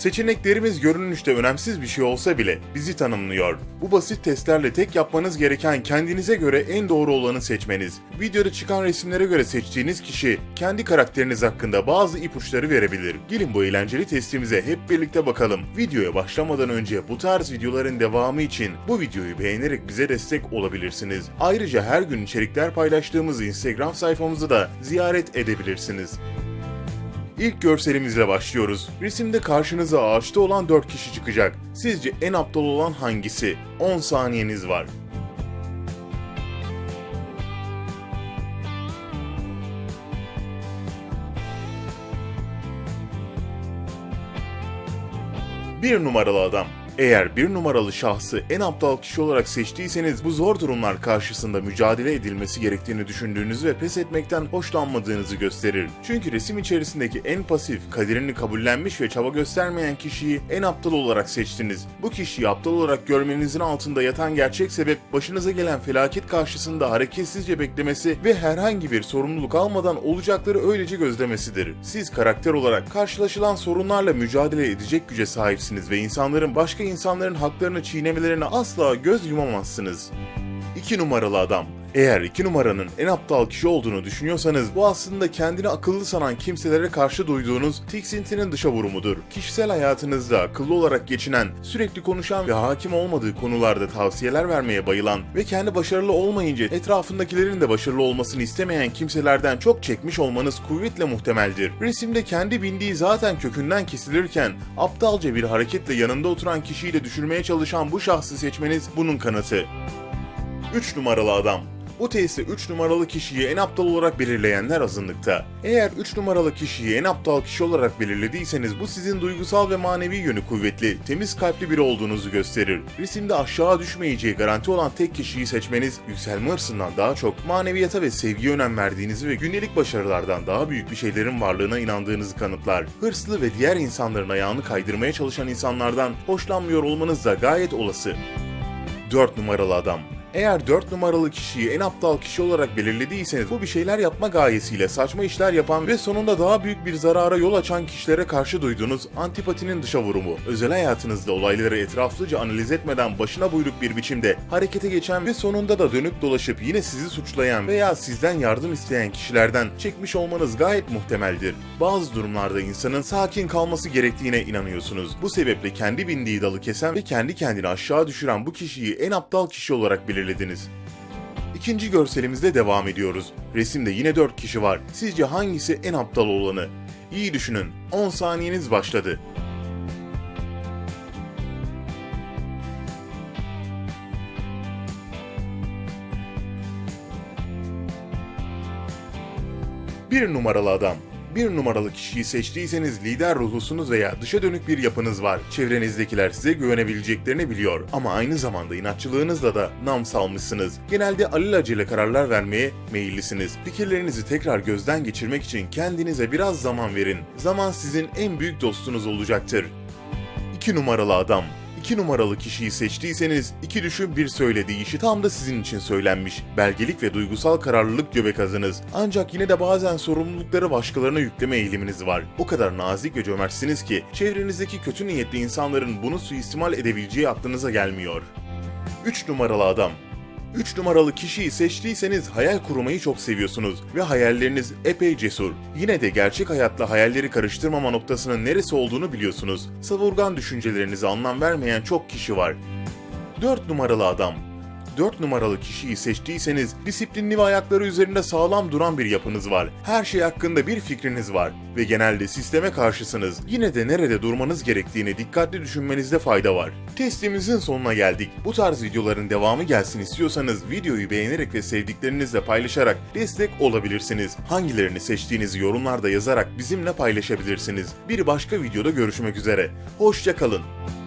Seçeneklerimiz görünüşte önemsiz bir şey olsa bile bizi tanımlıyor. Bu basit testlerle tek yapmanız gereken kendinize göre en doğru olanı seçmeniz. Videoda çıkan resimlere göre seçtiğiniz kişi kendi karakteriniz hakkında bazı ipuçları verebilir. Gelin bu eğlenceli testimize hep birlikte bakalım. Videoya başlamadan önce bu tarz videoların devamı için bu videoyu beğenerek bize destek olabilirsiniz. Ayrıca her gün içerikler paylaştığımız Instagram sayfamızı da ziyaret edebilirsiniz. İlk görselimizle başlıyoruz. Resimde karşınıza ağaçta olan 4 kişi çıkacak. Sizce en aptal olan hangisi? 10 saniyeniz var. Bir numaralı adam. Eğer bir numaralı şahsı en aptal kişi olarak seçtiyseniz bu zor durumlar karşısında mücadele edilmesi gerektiğini düşündüğünüzü ve pes etmekten hoşlanmadığınızı gösterir. Çünkü resim içerisindeki en pasif, kaderini kabullenmiş ve çaba göstermeyen kişiyi en aptal olarak seçtiniz. Bu kişiyi aptal olarak görmenizin altında yatan gerçek sebep başınıza gelen felaket karşısında hareketsizce beklemesi ve herhangi bir sorumluluk almadan olacakları öylece gözlemesidir. Siz karakter olarak karşılaşılan sorunlarla mücadele edecek güce sahipsiniz ve insanların başka insanların haklarını çiğnemelerine asla göz yumamazsınız. 2 numaralı adam. Eğer 2 numaranın en aptal kişi olduğunu düşünüyorsanız bu aslında kendini akıllı sanan kimselere karşı duyduğunuz tiksintinin dışa vurumudur. Kişisel hayatınızda akıllı olarak geçinen, sürekli konuşan ve hakim olmadığı konularda tavsiyeler vermeye bayılan ve kendi başarılı olmayınca etrafındakilerin de başarılı olmasını istemeyen kimselerden çok çekmiş olmanız kuvvetle muhtemeldir. Resimde kendi bindiği zaten kökünden kesilirken aptalca bir hareketle yanında oturan kişiyi de düşürmeye çalışan bu şahsı seçmeniz bunun kanıtı. 3 numaralı adam. Bu testte 3 numaralı kişiyi en aptal olarak belirleyenler azınlıkta. Eğer 3 numaralı kişiyi en aptal kişi olarak belirlediyseniz bu sizin duygusal ve manevi yönü kuvvetli, temiz kalpli biri olduğunuzu gösterir. Resimde aşağı düşmeyeceği garanti olan tek kişiyi seçmeniz yükselme hırsından daha çok maneviyata ve sevgiye önem verdiğinizi ve gündelik başarılardan daha büyük bir şeylerin varlığına inandığınızı kanıtlar. Hırslı ve diğer insanların ayağını kaydırmaya çalışan insanlardan hoşlanmıyor olmanız da gayet olası. 4 numaralı adam. Eğer 4 numaralı kişiyi en aptal kişi olarak belirlediyseniz bu bir şeyler yapma gayesiyle saçma işler yapan ve sonunda daha büyük bir zarara yol açan kişilere karşı duyduğunuz antipatinin dışa vurumu. Özel hayatınızda olayları etraflıca analiz etmeden başına buyruk bir biçimde harekete geçen ve sonunda da dönüp dolaşıp yine sizi suçlayan veya sizden yardım isteyen kişilerden çekmiş olmanız gayet muhtemeldir. Bazı durumlarda insanın sakin kalması gerektiğine inanıyorsunuz. Bu sebeple kendi bindiği dalı kesen ve kendi kendini aşağı düşüren bu kişiyi en aptal kişi olarak belirlediniz. İkinci görselimizde devam ediyoruz. Resimde yine 4 kişi var. Sizce hangisi en aptal olanı? İyi düşünün. 10 saniyeniz başladı. Bir numaralı adam. Bir numaralı kişiyi seçtiyseniz lider ruhlusunuz veya dışa dönük bir yapınız var. Çevrenizdekiler size güvenebileceklerini biliyor ama aynı zamanda inatçılığınızla da nam salmışsınız. Genelde alelacele kararlar vermeye meyillisiniz. Fikirlerinizi tekrar gözden geçirmek için kendinize biraz zaman verin. Zaman sizin en büyük dostunuz olacaktır. 2 numaralı adam. 2 numaralı kişiyi seçtiyseniz iki düşün bir söylediği işi tam da sizin için söylenmiş. Belgelik ve duygusal kararlılık göbek azınız. Ancak yine de bazen sorumlulukları başkalarına yükleme eğiliminiz var. O kadar nazik ve cömertsiniz ki çevrenizdeki kötü niyetli insanların bunu suistimal edebileceği aklınıza gelmiyor. 3 numaralı adam. 3 numaralı kişiyi seçtiyseniz hayal kurmayı çok seviyorsunuz ve hayalleriniz epey cesur. Yine de gerçek hayatla hayalleri karıştırmama noktasının neresi olduğunu biliyorsunuz. Savurgan düşüncelerinize anlam vermeyen çok kişi var. 4 numaralı adam. 4 numaralı kişiyi seçtiyseniz disiplinli ve ayakları üzerinde sağlam duran bir yapınız var. Her şey hakkında bir fikriniz var ve genelde sisteme karşısınız. Yine de nerede durmanız gerektiğini dikkatli düşünmenizde fayda var. Testimizin sonuna geldik. Bu tarz videoların devamı gelsin istiyorsanız videoyu beğenerek ve sevdiklerinizle paylaşarak destek olabilirsiniz. Hangilerini seçtiğinizi yorumlarda yazarak bizimle paylaşabilirsiniz. Bir başka videoda görüşmek üzere. Hoşçakalın.